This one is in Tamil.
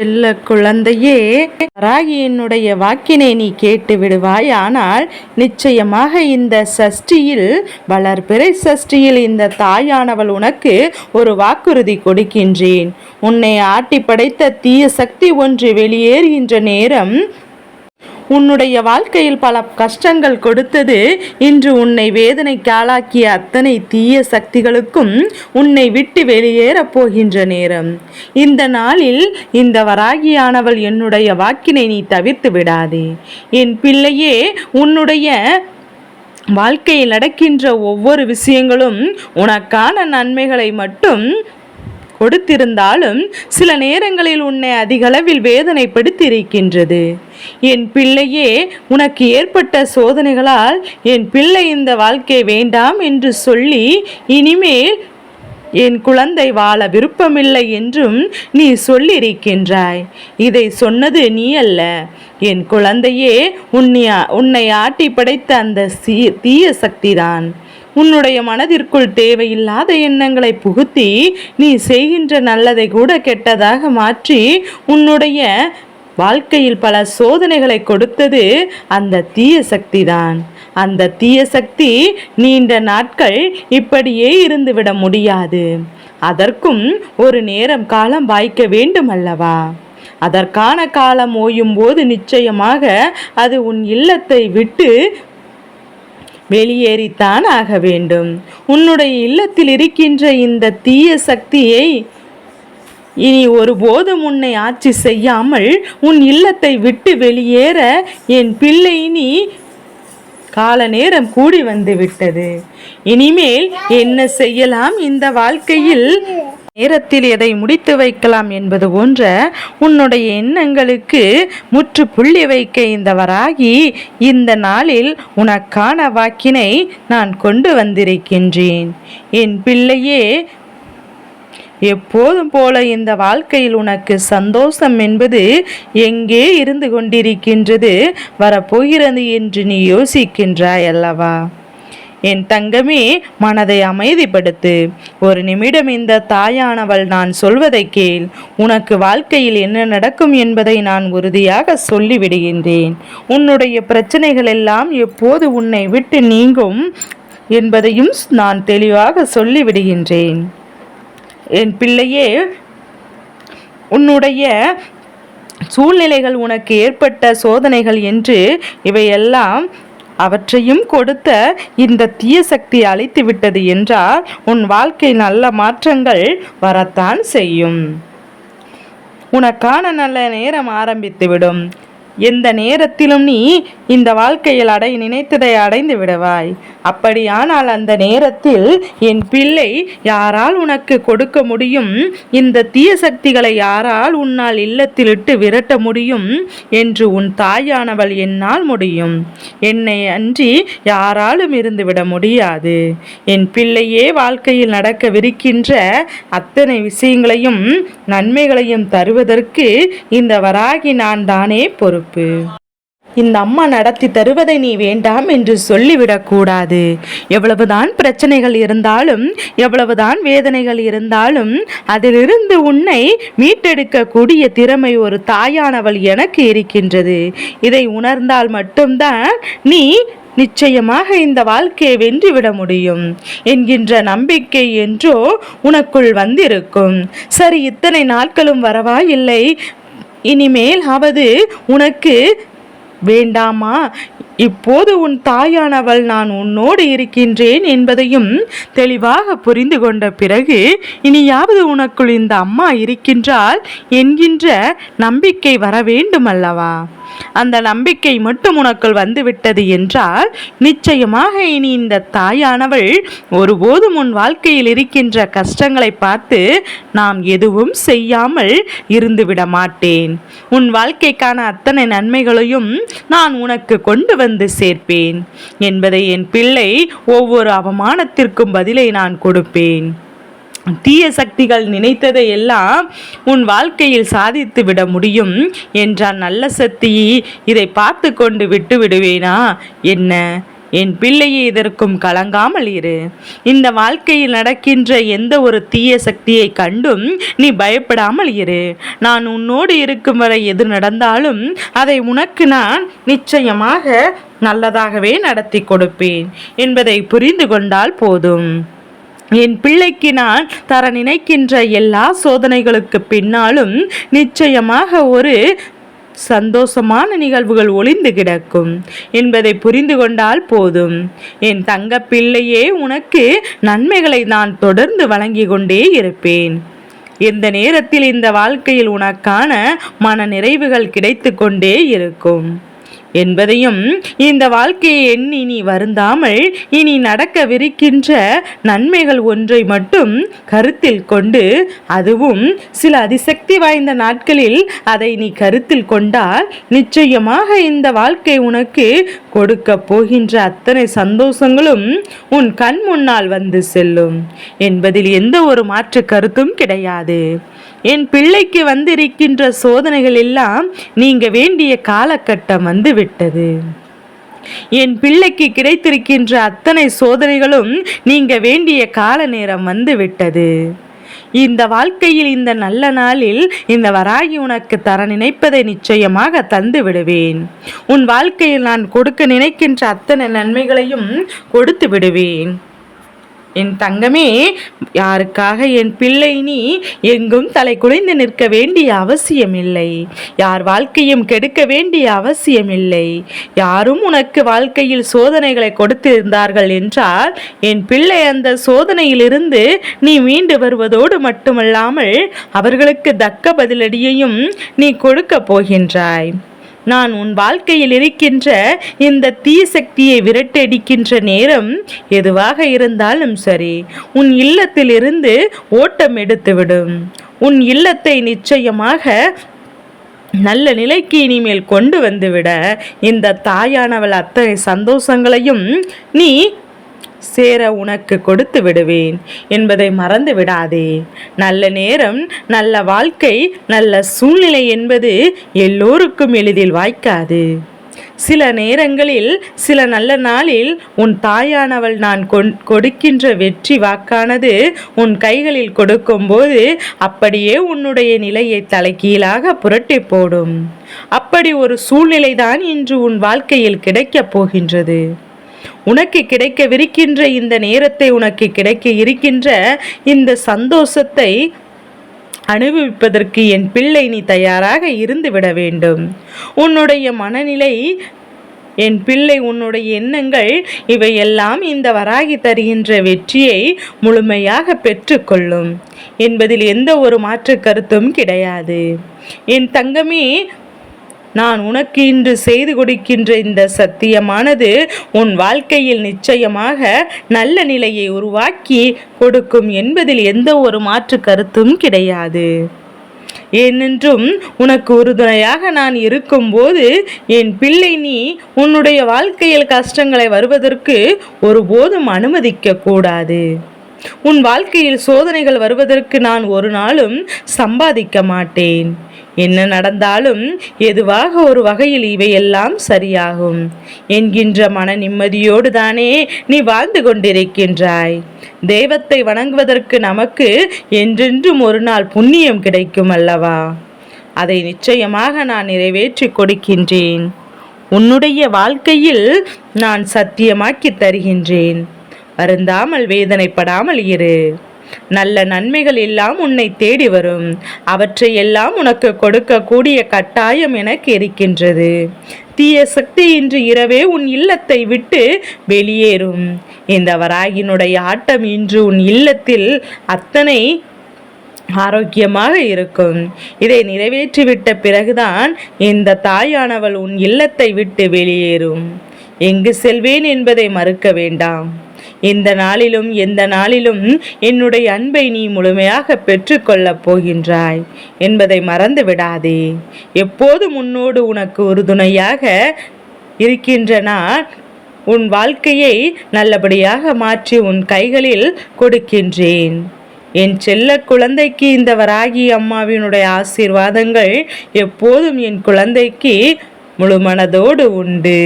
செல்ல குழந்தையே ராகி என்னுடைய வாக்கினை நீ கேட்டு விடுவாய் ஆனால் நிச்சயமாக இந்த சஷ்டியில் வளர்பிறை சஷ்டியில் இந்த தாயானவள் உனக்கு ஒரு வாக்குறுதி கொடுக்கின்றேன். உன்னை ஆட்டி படைத்த தீய சக்தி ஒன்று வெளியேறுகின்ற நேரம் உன்னுடைய வாழ்க்கையில் பல கஷ்டங்கள் கொடுத்தது. இன்று உன்னை வேதனைக்கு ஆளாக்கிய அத்தனை தீய சக்திகளுக்கும் உன்னை விட்டு வெளியேறப் போகின்ற நேரம். இந்த நாளில் இந்த வராகியானவள் என்னுடைய வாக்கினை நீ தவிர்த்து விடாதே. என் பிள்ளையே உன்னுடைய வாழ்க்கையில் நடக்கின்ற ஒவ்வொரு விஷயங்களும் உனக்கான நன்மைகளை மட்டும் கொடுத்திருந்தாலும் சில நேரங்களில் உன்னை அதிகளவில் வேதனைப்படுத்தியிருக்கின்றது. என் பிள்ளையே உனக்கு ஏற்பட்ட சோதனைகளால் என் பிள்ளை இந்த வாழ்க்கை வேண்டாம் என்று சொல்லி இனிமேல் என் குழந்தை வாழ விருப்பமில்லை என்றும் நீ சொல்லியிருக்கின்றாய். இதை சொன்னது நீ அல்ல. என் குழந்தையே உன்னை உன்னை ஆட்டி படைத்த அந்த சீ தீய சக்திதான். உன்னுடைய மனதிற்குள் தேவையில்லாத எண்ணங்களை புகுத்தி நீ செய்கின்ற நல்லதை கூட கெட்டதாக மாற்றி உன்னுடைய வாழ்க்கையில் பல சோதனைகளை கொடுத்தது அந்த தீய சக்திதான். அந்த தீய சக்தி நீண்ட நாட்கள் இப்படியே இருந்துவிட முடியாது. அதற்கும் ஒரு நேரம் காலம் வாய்க்க வேண்டும் அல்லவா? அதற்கான காலம் ஓயும் போது நிச்சயமாக அது உன் இல்லத்தை விட்டு வெளியேறித்தான் ஆக வேண்டும். உன்னுடைய இல்லத்தில் இருக்கின்ற இந்த தீய சக்தியை இனி ஒருபோதும் உன்னை ஆட்சி செய்யாமல் உன் இல்லத்தை விட்டு வெளியேற என் பிள்ளை நீ கால நேரம் கூடி வந்து விட்டது. இனிமேல் என்ன செய்யலாம் இந்த வாழ்க்கையில்? நேரத்தில் எதை முடித்து வைக்கலாம் என்பது போன்ற உன்னுடைய எண்ணங்களுக்கு முற்றுப்புள்ளி வைக்க இந்த வராகி இந்த நாளில் உனக்கான வாக்கினை நான் கொண்டு வந்திருக்கின்றேன். என் பிள்ளையே எப்போதும் போல இந்த வாழ்க்கையில் உனக்கு சந்தோஷம் என்பது எங்கே இருந்து கொண்டிருக்கின்றது வரப்போகிறது என்று நீ யோசிக்கின்றாய் அல்லவா? என் தங்கமே மனதை அமைதிப்படுத்து. ஒரு நிமிடம் இந்த தாயானவள் நான் சொல்வதை கேள். உனக்கு வாழ்க்கையில் என்ன நடக்கும் என்பதை நான் உறுதியாக சொல்லிவிடுகின்றேன். உன்னுடைய பிரச்சனைகள் எல்லாம் எப்போது உன்னை விட்டு நீங்கும் என்பதையும் நான் தெளிவாக சொல்லிவிடுகின்றேன். என் பிள்ளையே உன்னுடைய சூழ்நிலைகள் உனக்கு ஏற்பட்ட சோதனைகள் என்று இவையெல்லாம் அவற்றையும் கொடுத்த இந்த தீய சக்தி அழித்து விட்டது என்றால் உன் வாழ்க்கை நல்ல மாற்றங்கள் வரத்தான் செய்யும். உனக்கான நல்ல நேரம் ஆரம்பித்துவிடும். எந்த நேரத்திலும் நீ இந்த வாழ்க்கையில் அடை நினைத்ததை அடைந்து விடுவாய். அப்படியானால் அந்த நேரத்தில் என் பிள்ளை யாரால் உனக்கு கொடுக்க முடியும்? இந்த தீய சக்திகளை யாரால் உன்னால் இல்லத்தில் இட்டு விரட்ட முடியும்? என்று உன் தாயானவள் என்னால் முடியும். என்னை அன்றி யாராலும் இருந்துவிட முடியாது. என் பிள்ளையே வாழ்க்கையில் நடக்கவிருக்கின்ற அத்தனை விஷயங்களையும் நன்மைகளையும் தருவதற்கு இந்த வராகி நான் தானே பொறுப்பு. இந்த அம்மா நடத்தி தருவதை நீ வேண்டாம் என்று சொல்லிவிடக்கூடாது எவ்வளவுதான் பிரச்சனைகள் இருந்தாலும் எவ்வளவுதான் வேதனைகள் இருந்தாலும் அதிலிருந்து உன்னை மீட்டெடுக்கக்கூடிய திறமை ஒரு தாயானவள் எனக்கு இருக்கின்றது. இதை உணர்ந்தால் மட்டும்தான் நீ நிச்சயமாக இந்த வாழ்க்கையை வென்றுவிட முடியும் என்கின்ற நம்பிக்கை என்றோ உனக்குள் வந்திருக்கும். சரி இத்தனை நாட்களும் வரவா இல்லை இனிமேல் அவது உனக்கு வேண்டாமா? இப்போது உன் தாயானவள் நான் உன்னோடு இருக்கின்றேன் என்பதையும் தெளிவாக புரிந்து கொண்ட பிறகு இனியாவது உனக்குள் இந்த அம்மா இருக்கின்றால் என்கின்ற நம்பிக்கை வர வேண்டுமல்லவா அந்த நம்பிக்கை மட்டும் உனக்குள் வந்துவிட்டது என்றால் நிச்சயமாக இனி இந்த தாயானவள் ஒருபோதும் உன் வாழ்க்கையில் இருக்கின்ற கஷ்டங்களை பார்த்து நாம் எதுவும் செய்யாமல் இருந்துவிட மாட்டேன். உன் வாழ்க்கைக்கான அத்தனை நன்மைகளையும் நான் உனக்கு கொண்டு வந்து சேர்ப்பேன். என்பதை என் பிள்ளை ஒவ்வொரு அவமானத்திற்கும் பதிலை நான் கொடுப்பேன். தீய சக்திகள் நினைத்ததை எல்லாம் உன் வாழ்க்கையில் சாதித்து விட முடியும் என்றான் நல்ல சக்தி இதை பார்த்து கொண்டு விட்டு விடுவேனா? என்ன? என் பிள்ளையை இதற்கும் கலங்காமல் இரு. இந்த வாழ்க்கையில் நடக்கின்ற எந்த ஒரு தீய சக்தியை கண்டும் நீ பயப்படாமல் இரு. நான் உன்னோடு இருக்கும் வரை எது நடந்தாலும் அதை உனக்கு நான் நிச்சயமாக நல்லதாகவே நடத்தி கொடுப்பேன் என்பதை புரிந்து கொண்டால் போதும். என் பிள்ளைக்கு நான் தர நினைக்கின்ற எல்லா சோதனைகளுக்கு பின்னாலும் நிச்சயமாக ஒரு சந்தோஷமான நிகழ்வுகள் ஒளிந்து கிடக்கும் என்பதை புரிந்து கொண்டால் போதும். என் தங்க பிள்ளையே உனக்கு நன்மைகளை நான் தொடர்ந்து வழங்கி கொண்டே இருப்பேன். எந்த நேரத்தில் இந்த வாழ்க்கையில் உனக்கான மன நிறைவுகள் கிடைத்து கொண்டே இருக்கும். என்பதையும் இந்த வாழ்க்கையை எண்ணி நீ வருந்தாமல் இனி நடக்கவிருக்கின்ற நன்மைகள் ஒன்றை மட்டும் கருத்தில் கொண்டு அதுவும் சில அதிசக்தி வாய்ந்த நாட்களில் அதை நீ கருத்தில் கொண்டால் நிச்சயமாக இந்த வாழ்க்கை உனக்கு கொடுக்க போகின்ற அத்தனை சந்தோஷங்களும் உன் கண் முன்னால் வந்து செல்லும். என்பதில் எந்த ஒரு மாற்று கருத்தும் கிடையாது. என் பிள்ளைக்கு வந்திருக்கின்ற சோதனைகள் எல்லாம் நீங்க வேண்டிய காலகட்டம் வந்து விட்டது. என் பிள்ளைக்கு கிடைத்திருக்கின்ற அத்தனை சோதனைகளும் நீங்க வேண்டிய கால நேரம் வந்து விட்டது. இந்த வாழ்க்கையில் இந்த நல்ல நாளில் இந்த வராகி உனக்கு தர நினைப்பதை நிச்சயமாக தந்து விடுவேன். உன் வாழ்க்கையில் நான் கொடுக்க நினைக்கின்ற அத்தனை நன்மைகளையும் கொடுத்து விடுவேன். என் தங்கமே யாருக்காக என் பிள்ளை நீ எங்கும் தலை குலைந்து நிற்க வேண்டிய அவசியமில்லை. யார் வாழ்க்கையும் கெடுக்க வேண்டிய அவசியமில்லை. யாரும் உனக்கு வாழ்க்கையில் சோதனைகளை கொடுத்திருந்தார்கள் என்றால் என் பிள்ளை அந்த சோதனையிலிருந்து நீ மீண்டு வருவதோடு மட்டுமல்லாமல் அவர்களுக்கு தக்க பதிலடியையும் நீ கொடுக்க போகின்றாய். நான் உன் வாழ்க்கையில் இருக்கின்ற இந்த தீ சக்தியை விரட்டடிக்கின்ற நேரம் எதுவாக இருந்தாலும் சரி உன் இல்லத்திலிருந்து ஓட்டம் எடுத்துவிடும். உன் இல்லத்தை நிச்சயமாக நல்ல நிலைக்கு இனிமேல் கொண்டு வந்துவிட இந்த தாயானவள் அத்தனை சந்தோஷங்களையும் நீ சேர உனக்கு கொடுத்து விடுவேன் என்பதை மறந்து விடாதே. நல்ல நேரம் நல்ல வாழ்க்கை நல்ல சூழ்நிலை என்பது எல்லோருக்கும் எளிதில் வாய்க்காது. சில நேரங்களில் சில நல்ல நாளில் உன் தாயானவள் நான் கொடுக்கின்ற வெற்றி வாக்கானது உன் கைகளில் கொடுக்கும்போது அப்படியே உன்னுடைய நிலையை தலைகீழாக புரட்டி போடும். அப்படி ஒரு சூழ்நிலைதான் இன்று உன் வாழ்க்கையில் கிடைக்கப் போகின்றது. உனக்கு கிடைக்கவிருக்கின்ற இந்த நேரத்தை உனக்கு கிடைக்க இருக்கின்ற இந்த சந்தோஷத்தை அனுபவிப்பதற்கு என் பிள்ளை நீ தயாராக இருந்துவிட வேண்டும். உன்னுடைய மனநிலை என் பிள்ளை உன்னுடைய எண்ணங்கள் இவையெல்லாம் இந்த வராகி தருகின்ற வெற்றியை முழுமையாக பெற்றுக்கொள்ளும். என்பதில் எந்த ஒரு மாற்று கருத்தும் கிடையாது. என் தங்கமே நான் உனக்கு இன்று செய்து கொடுக்கின்ற இந்த சத்தியமானது உன் வாழ்க்கையில் நிச்சயமாக நல்ல நிலையை உருவாக்கி கொடுக்கும் என்பதில் எந்த ஒரு மாற்று கருத்தும் கிடையாது. ஏனென்றும் உனக்கு உறுதுணையாக நான் இருக்கும்போது என் பிள்ளை நீ உன்னுடைய வாழ்க்கையில் கஷ்டங்களை வருவதற்கு ஒருபோதும் அனுமதிக்க கூடாது. உன் வாழ்க்கையில் சோதனைகள் வருவதற்கு நான் ஒரு நாளும் சம்பாதிக்க மாட்டேன். என்ன நடந்தாலும் எதுவாக ஒரு வகையில் இவையெல்லாம் சரியாகும். என்கின்ற மன நிம்மதியோடு தானே நீ வாழ்ந்து கொண்டிருக்கின்றாய். தெய்வத்தை வணங்குவதற்கு நமக்கு என்றென்றும் ஒரு நாள் புண்ணியம் கிடைக்கும் அல்லவா? அதை நிச்சயமாக நான் நிறைவேற்றி கொடுக்கின்றேன். உன்னுடைய வாழ்க்கையில் நான் சத்தியமாக்கி தருகின்றேன். வருந்தாமல் வேதனைப்படாமல் இரு. நல்ல நன்மைகள் எல்லாம் உன்னை தேடி வரும். அவற்றை எல்லாம் உனக்கு கொடுக்கக்கூடிய கட்டாயம் எனக்கு இருக்கின்றது. தீய சக்தி இன்று இரவே உன் இல்லத்தை விட்டு வெளியேறும். இந்த வராகினுடைய ஆட்டம் இன்று உன் இல்லத்தில் அத்தனை ஆரோக்கியமாக இருக்கும். இதை நிறைவேற்றிவிட்ட பிறகுதான் இந்த தாயானவள் உன் இல்லத்தை விட்டு வெளியேறும். எங்கு செல்வேன் என்பதை மறுக்க வேண்டாம். இந்த நாளிலும் எந்த நாளிலும் என்னுடைய அன்பை நீ முழுமையாக பெற்றுக்கொள்ளப் போகின்றாய் என்பதை மறந்து விடாதே. எப்போது முன்னோடு உனக்கு உறுதுணையாக இருக்கின்ற நான் உன் வாழ்க்கையை நல்லபடியாக மாற்றி உன் கைகளில் கொடுக்கின்றேன். என் செல்ல குழந்தைக்கு இந்த வராகி அம்மாவினுடைய ஆசீர்வாதங்கள் எப்போதும் என் குழந்தைக்கு முழுமனதோடு உண்டு.